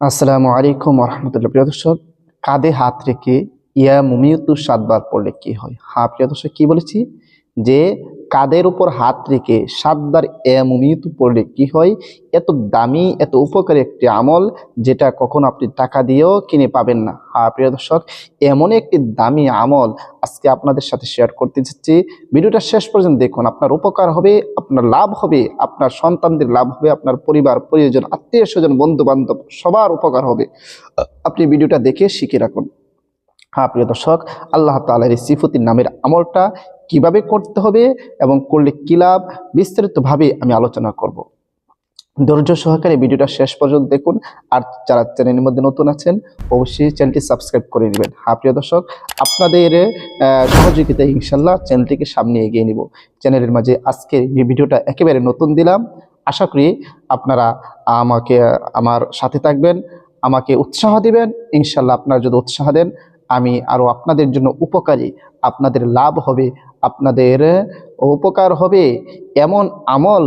আসসালামু আলাইকুম রহমতুল্লাহ প্রিয় দর্শক, কাঁধে হাত রেখে ইয়া মুমিয়তু সাতবার পড়লে কি হয়? হা প্রিয় দর্শক, কি বলেছি? যে কাদের উপর হাত রেখে সাতবার এ মুমিয়তু পড়লে কি হয়? এত দামি, এত উপকারী একটি আমল যেটা কখনো আপনি টাকা দিয়েও কিনে পাবেন না। হ্যাঁ প্রিয় দর্শক, এমন একটি দামি আমল আজকে আপনাদের সাথে শেয়ার করতে চাচ্ছি ভিডিওটা শেষ পর্যন্ত দেখুন। আপনার উপকার হবে, আপনার লাভ হবে, আপনার সন্তানদের লাভ হবে, আপনার পরিবার, পরিজন, আত্মীয় স্বজন বন্ধু বান্ধব সবার উপকার হবে। আপনি ভিডিওটা দেখে শিখে রাখুন। হ্যাঁ প্রিয় দর্শক, আল্লাহ তালার সিফতির নামের আমলটা কীভাবে করতে হবে এবং করলে কি লাভ বিস্তারিতভাবে আমি আলোচনা করব। ধৈর্য সহকারে ভিডিওটা শেষ পর্যন্ত দেখুন। আর যারা চ্যানেলের মধ্যে নতুন আছেন অবশ্যই চ্যানেলটি সাবস্ক্রাইব করে নেবেন। হ্যাঁ প্রিয় দর্শক আপনাদের আহ, সহযোগিতায় ইনশাল্লাহ চ্যানেলটিকে সামনে এগিয়ে নিব। চ্যানেলের মাঝে আজকে এই ভিডিওটা একেবারে নতুন দিলাম। আশা করি আপনারা আমাকে আমার সাথে থাকবেন আমাকে উৎসাহ দিবেন। ইনশাল্লাহ আপনারা যদি উৎসাহ দেন আমি আরও আপনাদের জন্য উপকারী। আপনাদের লাভ হবে, আপনাদের উপকার হবে এমন আমল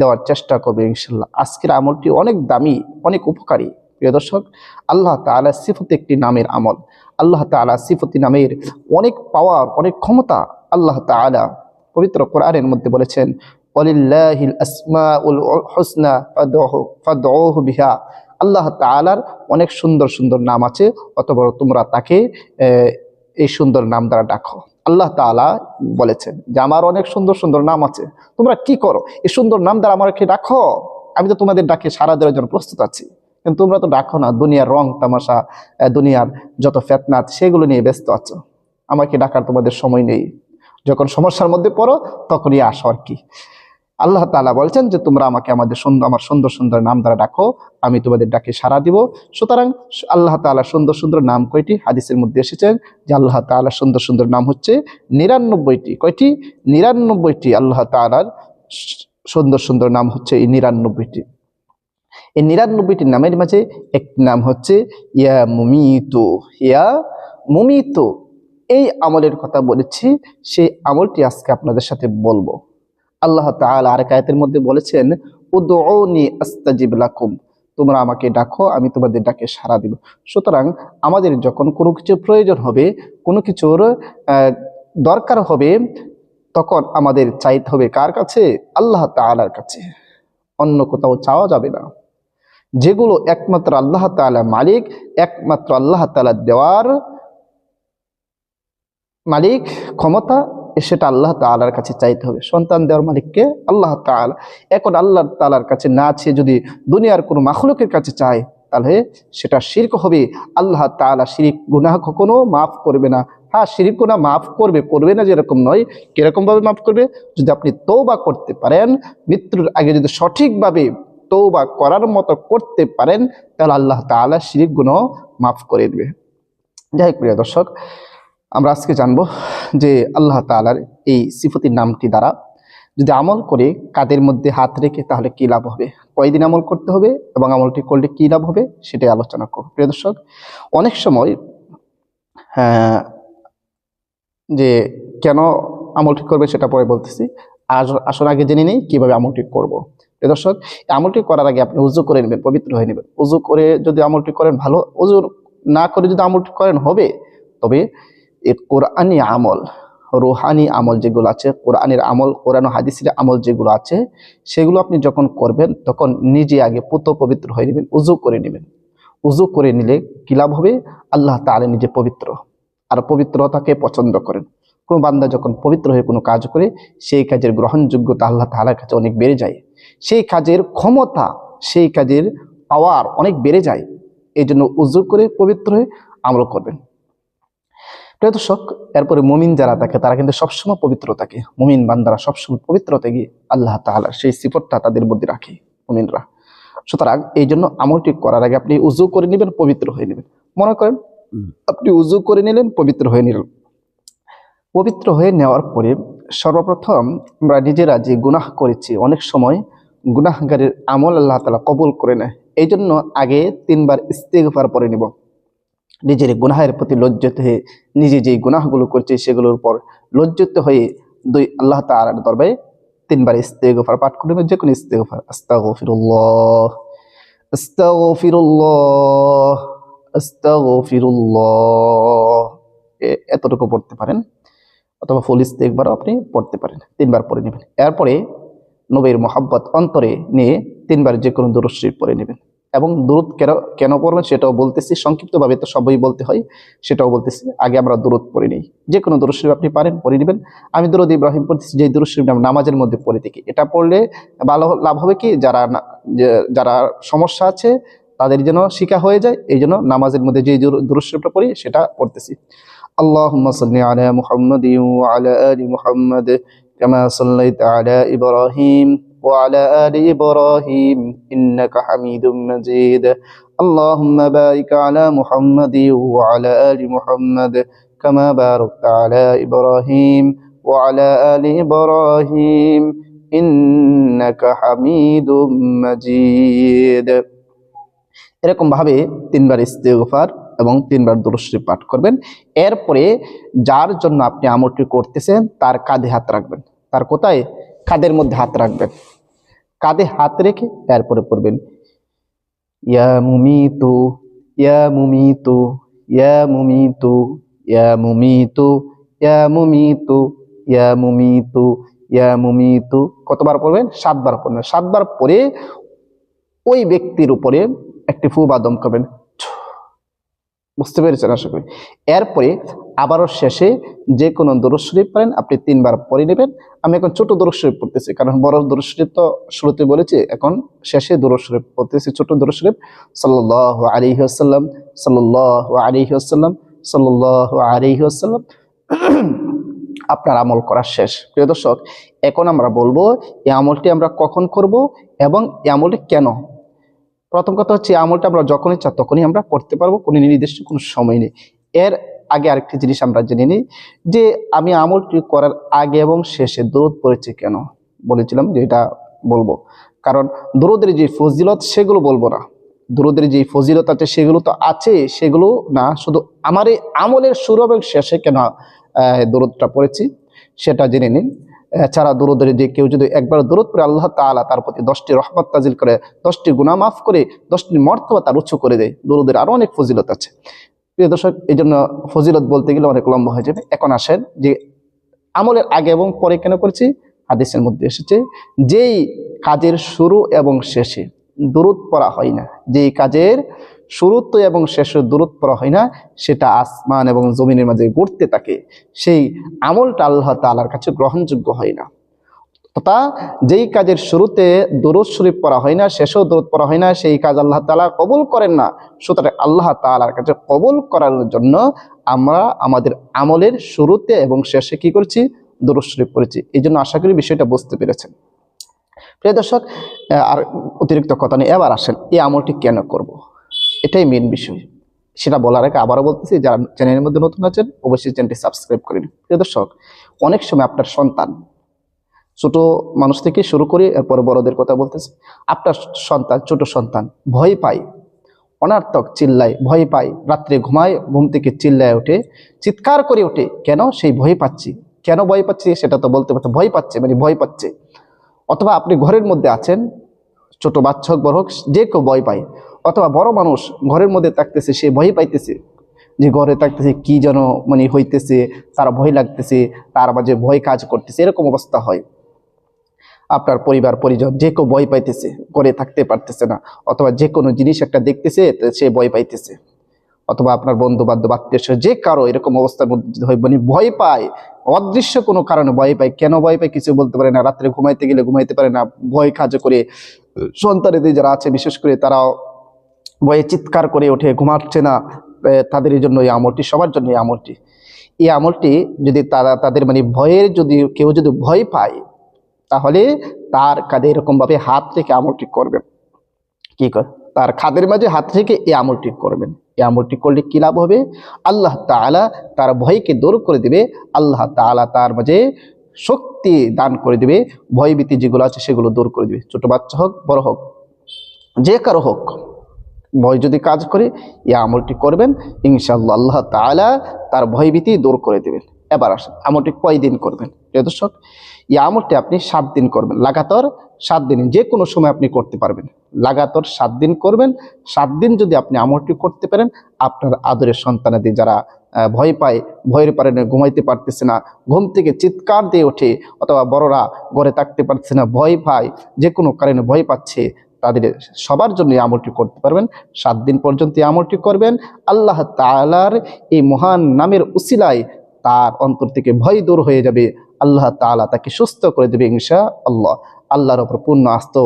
দেওয়ার চেষ্টা করবে ইনশাল্লাহ আজকের আমলটি অনেক দামি, অনেক উপকারী। প্রিয় দর্শক, আল্লাহ তালা সিফত একটি নামের আমল। আল্লাহ তালা সিফতি নামের অনেক পাওয়ার অনেক ক্ষমতা আল্লাহ তালা পবিত্র কোরআনের মধ্যে বলেছেন অলিল্লাহিল আসমাউল হুসনা ফাদউহু ফাদউহু বিহা। আল্লাহ তাআলার অনেক সুন্দর সুন্দর নাম আছে অতবর তোমরা তাকে এই সুন্দর নাম দ্বারা ডাকো। আল্লাহ তাআলা বলেছেন যে, আমার অনেক সুন্দর সুন্দর নাম আছে। তোমরা কি করো? এই সুন্দর নাম দ্বারা আমাকে ডাকো। আমি তো তোমাদের ডাকে সারা দেওয়ার জন্য প্রস্তুত আছি। কিন্তু তোমরা তো ডাকো না। দুনিয়ার রং তামাশা দুনিয়ার যত ফেতনাত, সেগুলো নিয়ে ব্যস্ত আছো। আমাকে ডাকার তোমাদের সময় নেই। যখন সমস্যার মধ্যে পড়ো, তখনই আসো আর কি। আল্লাহ তাআলা বলছেন যে, তোমরা আমাকে আমাদের সুন্দর, আমার সুন্দর সুন্দর নাম দ্বারা ডাকো, আমি তোমাদের ডাকে সাড়া দিব। সুতরাং আল্লাহ তাআলা সুন্দর সুন্দর নাম কয়টি? হাদিসের মধ্যে এসেছেন যে, আল্লাহ তাআলা সুন্দর সুন্দর নাম হচ্ছে নিরানব্বইটি। কয়টি? নিরানব্বইটি আল্লাহ তাআলার সুন্দর সুন্দর নাম হচ্ছে এই নিরানব্বইটি। এই নিরানব্বইটি নামের মাঝে একটি নাম হচ্ছে ইয়া মুমিতু। ইয়া মুমিতু। এই আমলের কথা বলেছি, সেই আমলটি আজকে আপনাদের সাথে বলব। আল্লাহ তাআলা আর কায়াতের মধ্যে বলেছেন, উদউনি আস্তাজিব লাকুম। তোমরা আমাকে ডাকো, আমি তোমাদের ডাকে সাড়া দিব। সুতরাং আমাদের যখন কোনো কিছু প্রয়োজন হবে, কোনো কিছুর দরকার হবে, তখন আমাদের চাইতে হবে কার কাছে? আল্লাহ তাআলার কাছে। অন্য কোথাও চাওয়া যাবে না। যেগুলো একমাত্র আল্লাহ তাআলা মালিক, একমাত্র আল্লাহ তাআলা দেওয়ার মালিক, ক্ষমতা সেটা আল্লাহ তালার কাছে চাইতে হবে। সন্তান দেওয়ার মালিককে আল্লাহ তাআলা। এখন আল্লাহ তালার কাছে না চেয়ে যদি দুনিয়ার কোনো মাখলুকের কাছে চায়, তাহলে সেটা শিরক হবে। আল্লাহ তাআলা শিরিক, গুনাহ কখনো মাফ করবে না। হ্যাঁ শিরিক, গুনাহ মাফ করবে করবে না যেরকম নয় কীরকম ভাবে মাফ করবে? যদি আপনি তৌবা করতে পারেন, মৃত্যুর আগে যদি সঠিকভাবে তৌবা করার মতো করতে পারেন, তাহলে আল্লাহ তাআলা শিরিক, গুনাহ মাফ করে দেবে। যাই হোক প্রিয় দর্শক আমরা আজকে জানব যে আল্লাহ তালার এই সিফতির নামটি দ্বারা যদি আমল করে কাদের মধ্যে হাত রেখে তাহলে কী লাভ হবে? কয়দিন আমল করতে হবে এবং আমলটি করলে কী লাভ হবে সেটাই আলোচনা করব। প্রিয় দর্শক অনেক সময় হ্যাঁ, যে কেন আমলটি করবে সেটা পরে বলতেছি। আসলে আগে জেনে নেই কীভাবে আমলটি করব। প্রিয় দর্শক আমলটি করার আগে আপনি উজু করে নেবেন পবিত্র হয়ে নেবেন। উজু করে যদি আমলটি করেন ভালো উজু না করে যদি আমলটি করেন হবে তবে এই কোরআনি আমল, রুহানি আমল যেগুলো আছে, কোরআনের আমল, কোরআন হাদিসের আমল যেগুলো আছে, সেগুলো আপনি যখন করবেন, তখন নিজে আগে পুত পবিত্র হয়ে নেবেন, উজু করে নেবেন। উজু করে নিলে কি লাভ হবে? আল্লাহ তাআলা নিজে পবিত্র। আর পবিত্রতাকে পছন্দ করেন। কোনো বান্দা যখন পবিত্র হয়ে কোনো কাজ করে, সেই কাজের গ্রহণযোগ্যতা আল্লাহ তাআলার কাছে অনেক বেড়ে যায়। সেই কাজের ক্ষমতা, সেই কাজের পাওয়ার অনেক বেড়ে যায়। এই জন্য উজু করে পবিত্র হয়ে আমল করবেন। প্রিয় দর্শক এরপরে মুমিন যারা থাকে তারা কিন্তু সবসময় পবিত্র থাকে। মুমিন বান্দারা সবসময় পবিত্র থেকে আল্লাহ তাআলা সেই সিফতটা তাদের মধ্যে রাখে মুমিনরা। সুতরাং এই জন্য আমলটি করার আগে আপনি উজু করে নেবেন পবিত্র হয়ে নেবেন। মনে করেন আপনি উজু করে নিলেন পবিত্র হয়ে নিলেন। পবিত্র হয়ে নেওয়ার পরে সর্বপ্রথম আমরা নিজেরা যে গুনাহ করেছি অনেক সময় গুনাহগারের আমল আল্লাহ তালা কবুল করে নেয়। এই জন্য আগে তিনবার ইস্তেগফার পরে নিব। নিজের গুনাহের প্রতি লজ্জিত হয়ে নিজে যেই গুনাহগুলো করছে সেগুলোর উপর লজ্জিত হয়ে দুই আল্লাহ তাআলার দরবারে তিনবার ইস্তেগফার পাঠ করবেন যে কোনো ইস্তেগফার। আস্তাগফিরুল্লাহ আস্তাগফিরুল্লাহ আস্তাগফিরুল্লাহ। এতটুকু পড়তে পারেন অথবা ফুল ইস্তেকবারও আপনি পড়তে পারেন, তিনবার পড়ে নেবেন। এরপরে নবীর মোহাব্বত অন্তরে নিয়ে তিনবার যে কোনো দুরুদ শরীফ পড়ে নেবেন। এবং দুরুদ কেন কেন পড়বেন সেটাও বলতেছি সংক্ষিপ্তভাবে তো সবই বলতে হয় সেটাও বলতেছি আগে আমরা দুরুদ পড়ে নিই যে কোনো দুরুদ শরীফ আপনি পারেন পড়ে নেবেন আমি দুরুদ ইব্রাহিম পড়তেছি যে দুরুদ শরীফ আমরা নামাজের মধ্যে পড়ে থাকি এটা পড়লে ভালো লাভ হবে কি যারা না- যে- যারা সমস্যা আছে তাদের যেন শিকা হয়ে যায় এই জন্য নামাজের মধ্যে যে দুরুদ শরীফটা পড়ি সেটা পড়তেছি اللهم صل على محمد وعلى آل محمد كما صليت على إبراهيم وعلى آل إبراهيم إنك حميد مجيد اللهم بارك على محمد وعلى آل محمد كما باركت على إبراهيم وعلى آل إبراهيم إنك حميد مجيد এরকম ভাবে তিনবার ইস্তেগফার এবং তিনবার দুরুশ্রী পাঠ করবেন এরপরে যার জন্য আপনি আমলটি করতেছেন তার কাঁধে হাত রাখবেন তার কোথায় কাঁধের মধ্যে হাত রাখবেন? কাঁধে হাত রেখে এরপরে পড়বেন। ইয়া মুমিতু ইয়া মুমিতু ইয়া মুমিতু ইয়া মুমিতু ইয়া মুমিতু ইয়া মুমিতু ইয়া মুমিতু। কতবার পড়বেন? সাতবার পড়বেন। সাতবার পরে ওই ব্যক্তির উপরে একটি ফু বাদম করবেন। বুঝতে পেরেছেন আশা করি। এরপরে আবারও শেষে যে কোনো দরুদ শরীফ পারেন আপনি তিনবার পরে নেবেন। আমি এখন ছোট দরুদ শরীফ পড়তেছি, কারণ বড় দরুদ শরীফ তো শুরুতে বলেছি, এখন শেষে দরুদ শরীফ পড়তেছি ছোট দরুদ শরীফ সাল্লাহ আলাইহি আসাল্লাম সাল্লাহ আলাইহি আসাল্লাম সাল্লাহ আলাইহি আসাল্লাম আপনার আমল করা শেষ। প্রিয় দর্শক, এখন আমরা বলব, এই আমলটি আমরা কখন করব এবং এই আমলটি কেন? প্রথম কথা হচ্ছে, আমলটা আমরা যখনই চাই তখনই আমরা করতে পারব, কোনো নির্দিষ্ট কোনো সময় নেই। এর আগে আরেকটি জিনিস আমরা জেনে নিই, যে আমি আমলটি করার আগে এবং শেষে দূরত পড়েছি কেন? বলেছিলাম যে এটা বলব। কারণ দূরদের যে ফজিলত, সেগুলো বলব না। দূরদের যে ফজিলত আছে, সেগুলো তো আছে, সেগুলো না, শুধু আমার এই আমলের শুরু এবং শেষে কেন দূরতটা পড়েছি, সেটা জেনে নিন। এছাড়া দূরদের দিয়ে কেউ যদি একবার দূরত করে আল্লাহ তাআলা তার প্রতি দশটি রহমত তাজিল করে, দশটি গুণা মাফ করে, দশটি মর্তবা তার উচ্চ করে দেয়। দূরদের আরও অনেক ফজিলত আছে। প্রিয় দর্শক এই জন্য ফজিলত বলতে গেলে অনেক লম্বা হয়ে যাবে। এখন আসেন যে আমলের আগে এবং পরে কেন করেছি? হাদিসের মধ্যে এসেছে, যেই কাজের শুরু এবং শেষে দূরত পড়া হয় না, যেই কাজের শুরুত্ব এবং শেষে দূরত পড়া হয় না, সেটা আসমান এবং জমিনের মাঝে ঘুরতে থাকে। সেই আমলটা আল্লাহ তালার কাছে গ্রহণযোগ্য হয় না। তথা যেই কাজের শুরুতে দরুদ শরীফ পড়া হয় না, শেষেও দরুদ পড়া হয় না, সেই কাজ আল্লাহ তালা কবুল করেন না। সুতরাং আল্লাহ তালার কাছে কবুল করার জন্য আমরা আমাদের আমলের শুরুতে এবং শেষে কি করছি? দরুদ শরীফ করেছি এই জন্য আশা করি বিষয়টা বুঝতে পেরেছেন। প্রিয় দর্শক আর অতিরিক্ত কথা নিয়ে এবার আসেন, এই আমলটি কেন করব। এটাই মেন বিষয়। সেটা বলার আগে আবারও বলতেছি, যারা চ্যানেলের মধ্যে নতুন আছেন, অবশ্যই চ্যানেলটি সাবস্ক্রাইব করে নিন। প্রিয় দর্শক, অনেক সময় আপনার সন্তান, ছোট মানুষ থেকে শুরু করে এরপরে বড়দের কথা বলতেছে, আপনার সন্তান, ছোট সন্তান ভয় পায়, অনার্থক চিল্লায় ভয় পায়, রাত্রে ঘুমায়, ঘুম থেকে চিল্লায় ওঠে, চিৎকার করে ওঠে, কেন সেই ভয় পাচ্ছি? কেন ভয় পাচ্ছি? সেটা তো বলতে পারতো ভয় পাচ্ছে মানে ভয় পাচ্ছে। অথবা আপনি ঘরের মধ্যে আছেন, ছোট বাচ্চা হোক বড় হোক, যে কেউ ভয় পায় অথবা বড় মানুষ ঘরের মধ্যে থাকতেছে, সে ভয় পাইতেছে যে ঘরে থাকতেছে কি যেন মানে হইতেছে, তার ভয় লাগতেছে, তার মাঝে ভয় কাজ করতেছে, এরকম অবস্থা হয়। আপনার পরিবার, পরিজন যে কেউ ভয় পাইতেছে, ঘরে থাকতে পারতেছে না, অথবা যে কোনো জিনিস একটা দেখতেছে সে ভয় পাইতেছে। অথবা আপনার বন্ধু বান্ধব আত্মীয় যে কারও এরকম অবস্থার মধ্যে হয় মানে ভয় পায়, অদৃশ্য কোনো কারণে ভয় পায়। কেন ভয় পায় কিছু বলতে পারে না, রাত্রে ঘুমাইতে গেলে ঘুমাইতে পারে না, ভয় কাজ করে সন্তানেদের যারা আছে, বিশেষ করে তারাও ভয়ে চিৎকার করে ওঠে, ঘুমাচ্ছে না তাদের জন্য এই আমলটি, সবার জন্য এই আমলটি। এই আমলটি যদি তারা, তাদের মানে ভয়ের যদি কেউ যদি ভয় পায়, তাহলে তার কাঁধে এরকমভাবে হাত রেখে আমলটি করবেন। কি কর তার খাদের মাঝে হাত রেখে এই আমলটি করবেন। এই আমলটি করলে কি লাভ হবে? আল্লাহ তাআলা তার ভয়কে দূর করে দিবে, আল্লাহ তাআলা তার মাঝে শক্তি দান করে দিবে, ভয়ভীতি যেগুলো আছে সেগুলো দূর করে দিবে। ছোট বাচ্চা হোক, বড় হোক, যে কারও হোক। ভয় যদি কাজ করে, এই আমলটি করবেন, ইনশাআল্লাহ আল্লাহ তাআলা তার ভয়ভীতি দূর করে দেবেন। এবার আসেন, আমলটি কয়দিন করবেন? প্রিয় দর্শক, এই আমলটি আপনি সাত দিন করবেন। লাগাতার সাত দিন, যে কোনো সময় আপনি করতে পারবেন। লাগাতার সাত দিন করবেন, সাত দিন যদি আপনি আমলটি করতে পারেন, আপনার আদরের সন্তানাদি যারা ভয় পায়, ভয়ের পারে ঘুমাইতে পারতেছে না, ঘুম থেকে চিৎকার দিয়ে ওঠে, অথবা বড়রা ঘরে থাকতে পারছে না, ভয় পায়, যে কোনো কারণে ভয় পাচ্ছে তাদের সবার জন্য এই আমলটি করতে পারবেন। সাত দিন পর্যন্ত এই আমলটি করবেন। আল্লাহ তালার এই মহান নামের উসিলায় তার অন্তর থেকে ভয় দূর হয়ে যাবে। আল্লাহ তাআলা তাকে সুস্থ করে দেবে ইনশা আল্লাহ আল্লাহর ওপর পূর্ণ আস্ত।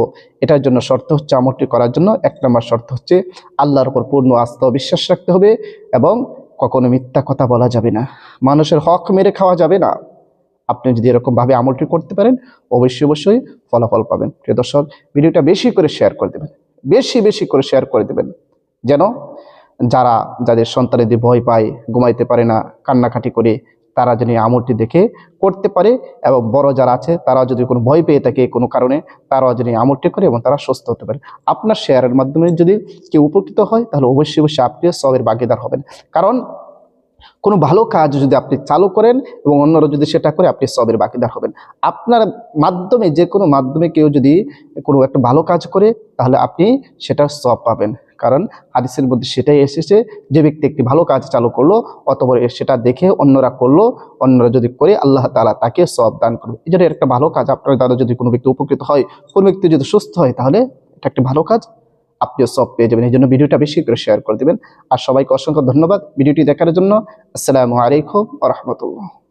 এটার জন্য শর্ত হচ্ছে আমলটি করার জন্য এক নম্বর শর্ত হচ্ছে আল্লাহর ওপর পূর্ণ আস্থা বিশ্বাস রাখতে হবে এবং কখনো মিথ্যা কথা বলা যাবে না। মানুষের হক মেরে খাওয়া যাবে না। আপনি যদি এরকমভাবে আমলটি করতে পারেন, অবশ্যই অবশ্যই ফলাফল পাবেন। প্রিয় দর্শক, ভিডিওটা বেশি করে শেয়ার করে দেবেন। বেশি বেশি করে শেয়ার করে দেবেন। যেন যারা, যাদের সন্তানেদের ভয় পায়, ঘুমাইতে পারে না, কান্নাকাটি করে, তারা যেন আমলটি দেখে করতে পারে এবং বড় যারা আছে তারা যদি কোনো ভয় পেয়ে থাকে কোনো কারণে, তারাও যেন আমলটি করে এবং তারা সুস্থ হতে পারে। আপনার শেয়ারের মাধ্যমে যদি কেউ উপকৃত হয়, তাহলে অবশ্যই অবশ্যই আপনিও সবের ভাগিদার হবেন। কারণ কোনো ভালো কাজ যদি আপনি চালু করেন এবং অন্যরা যদি সেটা করে, আপনি সবের বাকিদার হবেন। আপনার মাধ্যমে যে কোনো মাধ্যমে কেউ যদি কোনো একটা ভালো কাজ করে, তাহলে আপনি সেটা সব পাবেন। কারণ হাদিসের মধ্যে সেটাই এসেছে, যে ব্যক্তি একটি ভালো কাজ চালু করল, অতপর সেটা দেখে অন্যরা করল, অন্যরা যদি করে, আল্লাহ তাআলা তাকে সব দান করবে। এই জন্য একটা ভালো কাজ, আপনার দ্বারা যদি কোনো ব্যক্তি উপকৃত হয়, কোনো ব্যক্তি যদি সুস্থ হয়, তাহলে এটা একটা ভালো কাজ। আপনিও সব পেয়ে যাবেন। এই জন্য ভিডিওটা বেশি করে শেয়ার করে দেবেন। আর সবাইকে অসংখ্য ধন্যবাদ ভিডিওটি দেখার জন্য। আসসালামু আলাইকুম রহমতুল্লাহ।